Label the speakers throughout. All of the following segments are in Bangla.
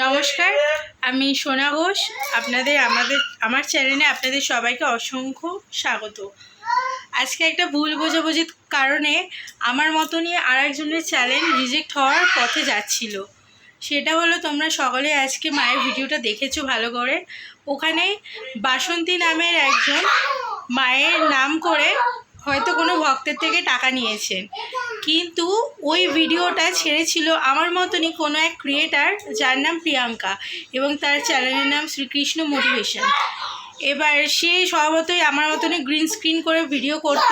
Speaker 1: নমস্কার, আমি সোনা ঘোষ। আপনাদের আমাদের, আমার চ্যানেলে আপনাদের সবাইকে অসংখ্য স্বাগত। আজকে একটা ভুল বোঝাবুঝির কারণে আমার মতনই আর একজনের চ্যানেল রিজেক্ট হওয়ার পথে যাচ্ছিল। সেটা হলো, তোমরা সকলে আজকে মায়ের ভিডিওটা দেখেছ ভালো করে। ওখানে বাসন্তী নামের একজন মায়ের নাম করে হয়তো কোনো ভক্তের থেকে টাকা নিয়েছেন কিন্তু ওই ভিডিওটা ছেড়েছিল আমার মতনই কোনো এক ক্রিয়েটার যার নাম প্রিয়াঙ্কা এবং তার চ্যানেলের নাম শ্রীকৃষ্ণ মোটিভেশন এবার সে স্বভাবতই আমার মতনই গ্রিন স্ক্রিন করে ভিডিও করত।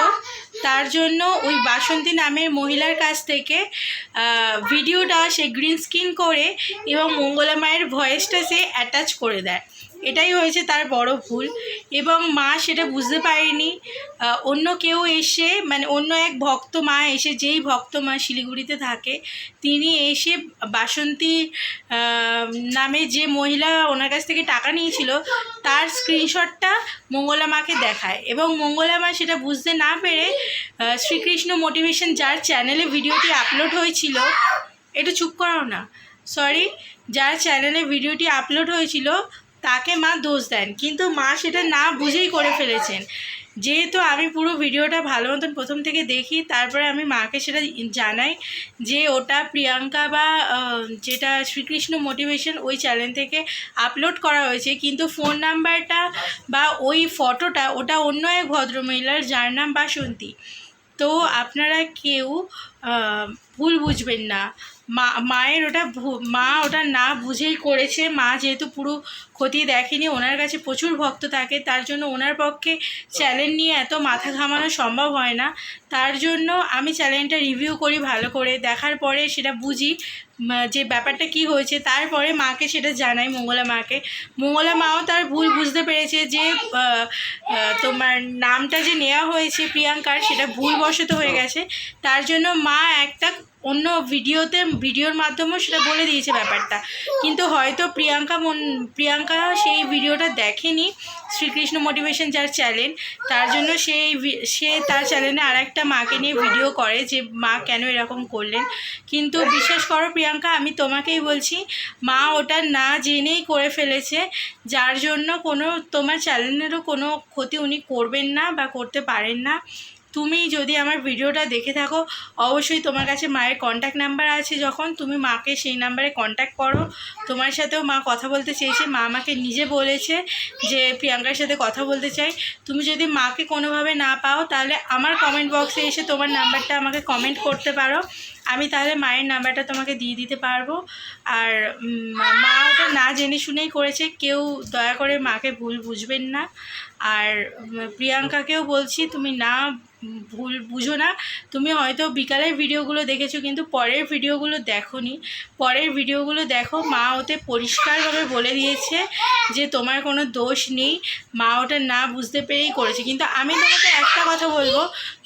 Speaker 1: তার জন্য ওই বাসন্তী নামের মহিলার কাছ থেকে ভিডিওটা সে গ্রিন স্ক্রিন করে এবং মঙ্গলা মায়ের ভয়েসটা সে অ্যাটাচ করে দেয়। এটাই হয়েছে তার বড় ভুল এবং মা সেটা বুঝতে পারেনি। অন্য কেউ এসে মানে অন্য এক ভক্ত মা এসে, যেই ভক্ত মা শিলিগুড়িতে থাকে, তিনি এসে বাসন্তী নামে যে মহিলা ওনার কাছ থেকে টাকা নিয়েছিল, তার স্ক্রিনশটটা মঙ্গলা মাকে দেখায় এবং মঙ্গলা মা সেটা বুঝতে না পেরে শ্রীকৃষ্ণ মোটিভেশন যার চ্যানেলে ভিডিওটি আপলোড হয়েছিল, এটা চুপ করাও না। সরি যার চ্যানেলে ভিডিওটি আপলোড হয়েছিল, তাকে মা দোষ দেন। কিন্তু মা সেটা না বুঝেই করে ফেলেছেন। যেহেতু আমি পুরো ভিডিওটা ভালো মতন প্রথম থেকে দেখি, তারপরে আমি মাকে সেটা জানাই যে ওটা প্রিয়াঙ্কা বা যেটা শ্রীকৃষ্ণ মোটিভেশন ওই চ্যানেল থেকে আপলোড করা হয়েছে। কিন্তু ফোন নাম্বারটা বা ওই ফটোটা ওটা অন্য এক ভদ্রমহিলার, যার নাম বাসন্তী। তো আপনারা কেউ ভুল বুঝবেন না। মা, মায়ের ওটা মা ওটা না বুঝেই করেছে। মা যেহেতু পুরো ক্ষতি দেখেনি, ওনার কাছে প্রচুর ভক্ত থাকে, তার জন্য ওনার পক্ষে চ্যালেঞ্জ নিয়ে এত মাথা ঘামানো সম্ভব হয় না। তার জন্য আমি চ্যালেঞ্জটা রিভিউ করি ভালো করে, দেখার পরে সেটা বুঝি। যে ব্যাপারটা কি হয়েছে, তারপরে মাকে সেটা জানাই, মঙ্গলা মাকে। মঙ্গলা মাও তার ভুল বুঝতে পেরেছে যে তোমার নামটা যে নেওয়া হয়েছে প্রিয়াঙ্কার, সেটা ভুলবশত হয়ে গেছে। তার জন্য মা একটা অন্য ভিডিওতে, ভিডিওর মাধ্যমেও সেটা বলে দিয়েছে ব্যাপারটা। কিন্তু হয়তো প্রিয়াঙ্কা মন, প্রিয়াঙ্কা সেই ভিডিওটা দেখেনি, শ্রীকৃষ্ণ মোটিভেশন যার চ্যানেল, তার জন্য সেই সে তার চ্যানেলে আর একটা মাকে নিয়ে ভিডিও করে যে মা কেন এরকম করলেন। কিন্তু বিশ্বাস করো প্রিয়াঙ্কা আমি তোমাকেই বলছি, মা ওটা না জেনেই করে ফেলেছে। যার জন্য কোনো, তোমার চ্যানেলেরও কোনো ক্ষতি উনি করবেন না বা করতে পারেন না। তুমি যদি আমার ভিডিওটা দেখে থাকো, অবশ্যই তোমার কাছে মায়ের কন্ট্যাক্ট নাম্বার আছে যখন। তুমি মাকে সেই নাম্বারে কন্ট্যাক্ট করো। তোমার সাথেও মা কথা বলতে চেয়েছে। মা আমাকে নিজে বলেছে যে, প্রিয়াঙ্কার সাথে কথা বলতে চাই। তুমি যদি মাকে কোনোভাবে না পাও, তাহলে আমার কমেন্ট বক্সে এসে তোমার নাম্বারটা আমাকে কমেন্ট করতে পারো। আমি তাহলে মায়ের নাম্বারটা তোমাকে দিয়ে দিতে পারব। আর মা ওটা না জেনে শুনেই করেছে, কেউ দয়া করে মাকে ভুল বুঝবেন না। আর প্রিয়াঙ্কাকেও বলছি, তুমি না ভুল বুঝো না। তুমি হয়তো বিকালের ভিডিওগুলো দেখেছ, কিন্তু পরের ভিডিওগুলো দেখো নি পরের ভিডিওগুলো দেখো, মা ওতে পরিষ্কারভাবে বলে দিয়েছে যে তোমার কোনো দোষ নেই। মা ওটা না বুঝতে পেরেই করেছে। কিন্তু আমি তোমাকে একটা কথা বলব,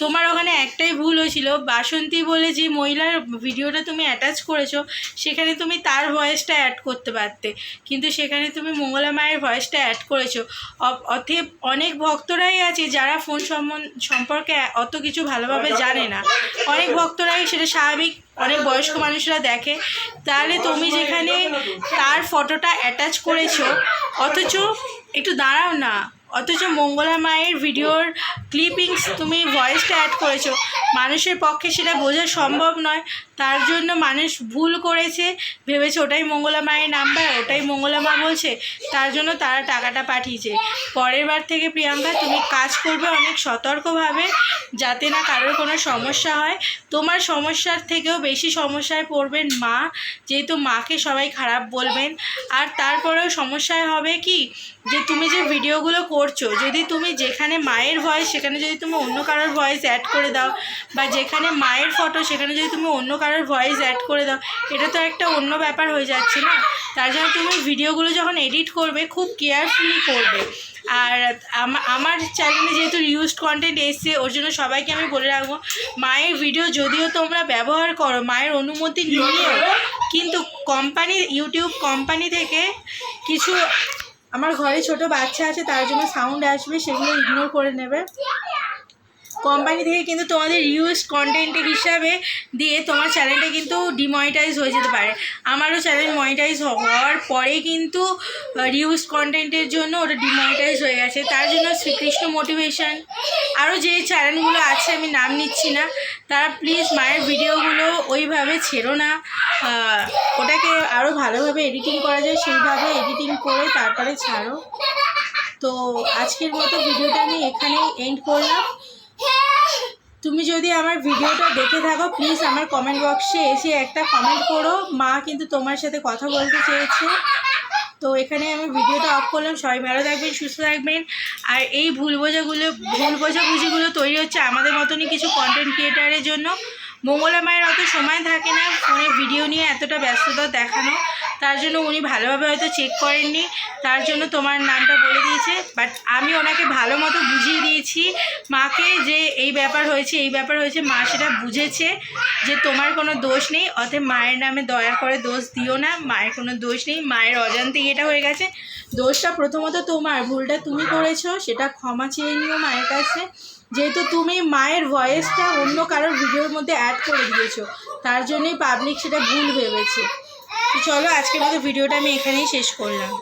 Speaker 1: তোমার ওখানে একটাই ভুল হয়েছিল। বাসন্তী বলে যে মহিলার ভিডিওটা তুমি অ্যাটাচ করেছ, সেখানে তুমি তার ভয়েসটা অ্যাড করতে পারতে। কিন্তু সেখানে তুমি মঙ্গলা মায়ের ভয়েসটা অ্যাড করেছ। অ- অতএব অনেক ভক্তরাই আছে যারা ফোন সম্পর্কে অত কিছু ভালোভাবে জানে না। অনেক ভক্তরাই সেটা স্বাভাবিক, অনেক বয়স্ক মানুষরা দেখে। তাহলে তুমি যেখানে তার ফটোটা অ্যাটাচ করেছ, অথচ একটু দাঁড়াও না। অথচ মঙ্গলা মায়ের ভিডিওর ক্লিপিংস তুমি ভয়েসটা অ্যাড করেছ। মানুষের পক্ষে সেটা বোঝা সম্ভব নয়, তার জন্য মানুষ ভুল করেছে, ভেবেছে ওটাই মঙ্গলা মায়ের নাম্বার ওটাই মঙ্গলা মা বলছে, তার জন্য তারা টাকাটা পাঠিয়েছে। পরের বার থেকে প্রিয়াঙ্কা, তুমি কাজ করবে অনেক সতর্কভাবে, যাতে না কারোর কোনো সমস্যা হয়। তোমার সমস্যার থেকেও বেশি সমস্যায় পড়বেন মা, যেহেতু মাকে সবাই খারাপ বলবেন। আর তারপরেও সমস্যায় হবে কি? যে তুমি যে ভিডিওগুলো করছ, যদি তুমি যেখানে মায়ের ভয়েস সেখানে যদি তুমি অন্য কারোর ভয়েস অ্যাড করে দাও, বা যেখানে মায়ের ফটো সেখানে যদি তুমি অন্য কারোর ভয়েস অ্যাড করে দাও, এটা তো একটা অন্য ব্যাপার হয়ে যাচ্ছে না? তার জন্য তুমি ভিডিওগুলো যখন এডিট করবে, খুব কেয়ারফুলি করবে। আর আমার চ্যানেলে যেহেতু রিউজড কন্টেন্ট এসছে, ওর জন্য সবাইকে আমি বলে রাখব, মায়ের ভিডিও যদিও তোমরা ব্যবহার করো, মায়ের অনুমতি নিয়েও কিন্তু কোম্পানি ইউটিউব কোম্পানি থেকে কিছু আমার ঘরে ছোট বাচ্চা আছে, তার জন্য সাউন্ড আসবে সেগুলো ইগনোর করে নেবে। কোম্পানি থেকে কিন্তু তোমাদের ইউজ কন্টেন্ট হিসাবে দিয়ে তোমার চ্যানেলটা কিন্তু ডিমনিটাইজ হয়ে যেতে পারে। আমারও চ্যানেল মনিটাইজ হওয়ার পরে কিন্তু রিউজ কন্টেন্টের জন্য ওটা ডিমনিটাইজ হয়ে গেছে। তার জন্য শ্রীকৃষ্ণ মোটিভেশন আরও যে চ্যানেলগুলো আছে, আমি নাম নিচ্ছি না। তারা প্লিজ মায়ের ভিডিওগুলো ওইভাবে ছেড়ো না। ওটাকে আরও ভালোভাবে এডিটিং করা যায়, সেইভাবে এডিটিং করে তারপরে ছাড়ো। তো আজকের মতো ভিডিওটা আমি এখানেই এন্ড করলাম। তুমি যদি আমার ভিডিওটা দেখে থাকো প্লিজ আমার কমেন্ট বক্সে এসে একটা কমেন্ট করো। মা কিন্তু তোমার সাথে কথা বলতে চেয়েছে। তো এখানে আমি ভিডিওটা অফ করলাম। সবাই ভালো থাকবেন, সুস্থ থাকবেন। আর এই ভুল বোঝাগুলো, ভুল বোঝাবুঝিগুলো তৈরি হচ্ছে আমাদের মতনই কিছু কন্টেন্ট ক্রিয়েটারের জন্য। মঙ্গলা মায়ের অত সময় থাকে না ফোনে ভিডিও নিয়ে এতটা ব্যস্ততা দেখানো। তার জন্য উনি ভালোভাবে হয়তো চেক করেননি, তার জন্য তোমার নামটা বলে দিয়েছে বাট আমি ওনাকে ভালো মতো বুঝিয়ে দিয়েছি। মাকে যে এই ব্যাপার হয়েছে, এই ব্যাপার হয়েছে, মা সেটা বুঝেছে যে তোমার কোনো দোষ নেই, অতএব মায়ের নামে দয়া করে দোষ দিও না, মায়ের কোনো দোষ নেই, মায়ের অজান্তেই এটা হয়ে গেছে। দোষটা প্রথমত তোমার, ভুলটা তুমি করেছ, সেটা ক্ষমা চেয়ে নিও মায়ের কাছে। যেহেতু তুমি মায়ের ভয়েসটা অন্য কারোর ভিডিওর মধ্যে অ্যাড করে দিয়েছ, তার জন্যই পাবলিক সেটা ভুল ভেবেছে। তো চলো আজকের মতো ভিডিওটা আমি এখানেই শেষ করলাম।